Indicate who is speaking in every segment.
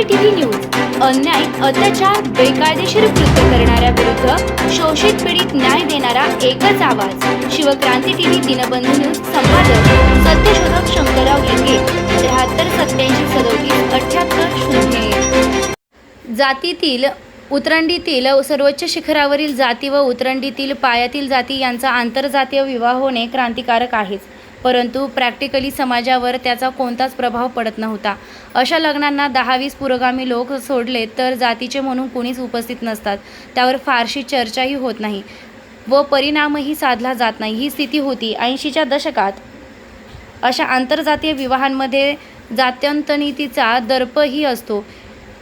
Speaker 1: MPC TV news अन्याय अत्याचार बेकायदेशीर कृत्य करणाऱ्या विरुद्ध शोषित पीडित न्याय देणारा एकच आवाज. शिवक्रांती टीव्ही दिनबंधू न्यूज संपादक सत्यशोधक शंकरराव लिंगे त्र्याहत्तर सत्याऐंशी सदोतीस अठ्याहत्तर शून्य जातीतील उतरंडीतील सर्वोच्च शिखरावरील जाती व उतरंडीतील पायातील जाती यांचा आंतरजातीय विवाह होणे क्रांतिकारक आहेच. परंतु प्रॅक्टिकली समाजावर त्याचा कोणताच प्रभाव पडत नव्हता. अशा लग्नांना दहा वीस पुरोगामी लोक सोडले तर जातीचे म्हणून कुणीच उपस्थित नसतात. त्यावर फारशी चर्चाही होत नाही व परिणामही साधला जात नाही. ही स्थिती होती ऐंशीच्या दशकात. अशा आंतरजातीय विवाहांमध्ये जात्यंतनीतीचा दर्पही असतो.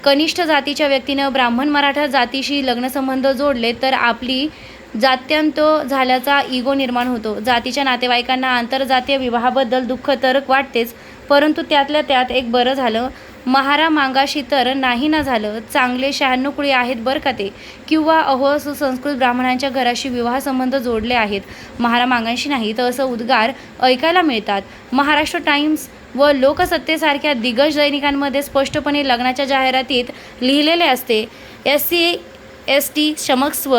Speaker 1: कनिष्ठ जातीच्या व्यक्तीनं ब्राह्मण मराठा जातीशी लग्नसंबंध जोडले तर आपली जात्यंत झाल्याचा इगो निर्माण होतो. जातीच्या नातेवाईकांना आंतरजातीय विवाहाबद्दल दुःख तर वाटतेच परंतु त्यातल्या त्यात एक बरं झालं. महारा मांगाशी तर नाही ना झालं. चांगले शहाण्णवकुळे आहेत बरं का ते? किंवा अहो सुसंस्कृत ब्राह्मणांच्या घराशी विवाह संबंध जोडले आहेत. महारा मांगांशी नाही तर असं उद्गार ऐकायला मिळतात. महाराष्ट्र टाइम्स व लोकसत्तेसारख्या दिग्गज दैनिकांमध्ये स्पष्टपणे लग्नाच्या जाहिरातीत लिहिलेले असते. एस सी एस टी क्षमस्व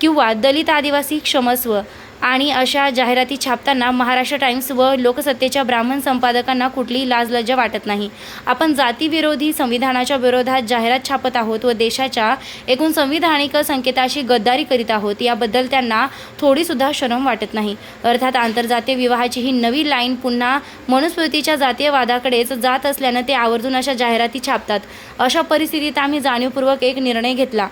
Speaker 1: किंवा दलित आदिवासी क्षमस्व आणि अशा जाहिराती छापताना महाराष्ट्र टाइम्स व लोकसत्तेच्या ब्राह्मण संपादकांना कुठलीही लाजलज्जा वाटत नाही. आपण जातीविरोधी संविधानाच्या विरोधात जाहिरात छापत आहोत व देशाच्या एकूण संविधानिक संकेताशी गद्दारी करीत आहोत याबद्दल त्यांना थोडीसुद्धा शरम वाटत नाही. अर्थात आंतरजातीय विवाहाची ही नवी लाईन पुन्हा मनुस्मृतीच्या जातीयवादाकडेच जात असल्यानं ते आवर्जून अशा जाहिराती छापतात. अशा परिस्थितीत आम्ही जाणीवपूर्वक एक निर्णय घेतला.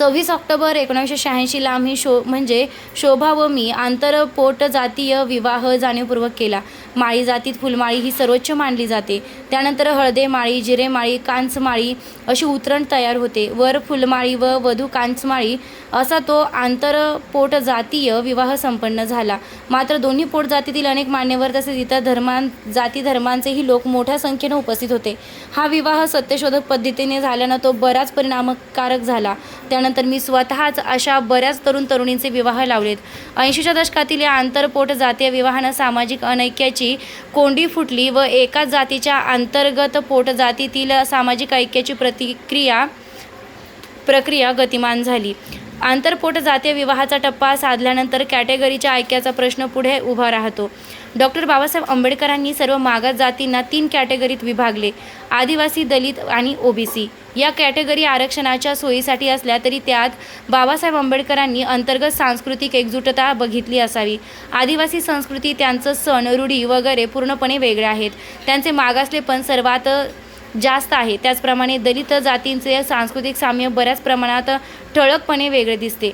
Speaker 1: सव्वीस ऑक्टोबर एकोणीसशे शहाऐंशीला आम्ही शो म्हणजे शोभा व मी आंतरपोट जातीय विवाह जाणीवपूर्वक केला. माळी जातीत फुलमाळी ही सर्वोच्च मानली जाते. त्यानंतर हळदे माळी जिरे माळी कांचमाळी अशी उतरण तयार होते. वर फुलमाळी व वधू कांचमाळी असा तो आंतरपोट जातीय विवाह संपन्न झाला. मात्र दोन्ही पोट जातीतील अनेक मान्यवर तसेच इतर धर्मां जाती धर्मांचेही लोक मोठ्या संख्येने उपस्थित होते. हा विवाह सत्यशोधक पद्धतीने झाल्यानं तो बराच परिणामकारक झाला. त्यानंतर मी स्वतःच अशा बऱ्याच तरुण तरुणींचे विवाह लावलेत. ऐंशीच्या दशकातील या आंतरपोट जातीय विवाहानं सामाजिक अनैक्याची कोंडी फुटली व एकाच जातीच्या अंतर्गत पोट जातीतील सामाजिक ऐक्याची प्रतिक्रिया प्रक्रिया गतिमान झाली. आंतरपोट जातीय विवाहाचा टप्पा साधल्यानंतर कॅटेगरीच्या ऐक्याचा प्रश्न पुढे उभा राहतो. डॉक्टर बाबासाहेब आंबेडकरांनी सर्व मागास जातींना तीन कॅटेगरीत विभागले आदिवासी दलित आणि ओबीसी या कॅटेगरी आरक्षणाच्या सोयीसाठी असल्या तरी त्यात बाबासाहेब आंबेडकरांनी अंतर्गत सांस्कृतिक एकजुटता बघितली असावी. आदिवासी संस्कृती त्यांचं सण रूढी वगैरे पूर्णपणे वेगळे आहेत. त्यांचे मागासलेपण सर्वात जास्त आहे. त्याचप्रमाणे दलित जातींचे सांस्कृतिक साम्य बऱ्याच प्रमाणात ठळकपणे वेगळे दिसते.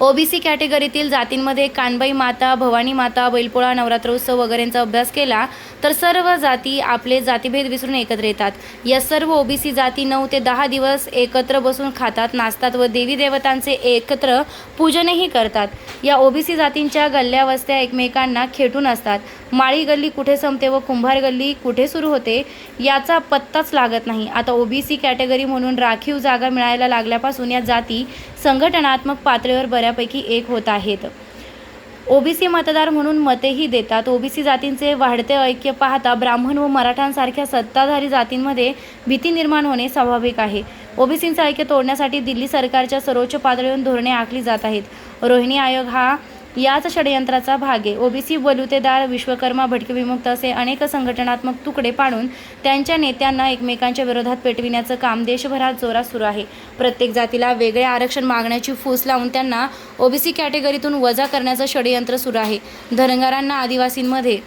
Speaker 1: ओबीसी कॅटेगरीतील जातींमध्ये कानबाई माता भवानी माता बैलपोळा नवरात्रोत्सव वगैरेंचा अभ्यास केला तर सर्व जाती आपले जातीभेद विसरून एकत्र येतात. या सर्व ओबीसी जाती नऊ ते दहा दिवस एकत्र बसून खातात नाचतात व देवी देवतांचे एकत्र पूजनही करतात. या ओबीसी जातींच्या गल्ल्या वस्त्या एकमेकांना खेटून असतात. माळी गल्ली कुठे संपते व कुंभार गल्ली कुठे सुरू होते याचा पत्ताच लागत नाही. आता ओबीसी कॅटेगरी म्हणून राखीव जागा मिळायला लागल्यापासून या जाती संघटनात्मक पातळीवर बऱ्यापैकी एक होत आहेत. ओबीसी मतदार म्हणून मतेही देतात. ओबीसी जातींचे वाढते ऐक्य पाहता ब्राह्मण व मराठांसारख्या सत्ताधारी जातींमध्ये भीती निर्माण होणे स्वाभाविक आहे. ओबीसींचं ऐक्य तोडण्यासाठी दिल्ली सरकारच्या सर्वोच्च पातळीवरून धोरणे आखली जात आहेत. रोहिणी आयोग हा याच षडयंत्राचा भाग आहे. ओबीसी बलुतेदार विश्वकर्मा भटके विमुक्त असे अनेक संघटनात्मक तुकडे पाडून त्यांच्या नेत्यांना एकमेकांच्या विरोधात पेटविण्याचं काम देशभरात जोरात सुरू आहे. प्रत्येक जातीला वेगळे आरक्षण मागण्याची फूस लावून त्यांना ओबीसी कॅटेगरीतून वजा करण्याचं षडयंत्र सुरू आहे. धनगारांना आदिवासींमध्ये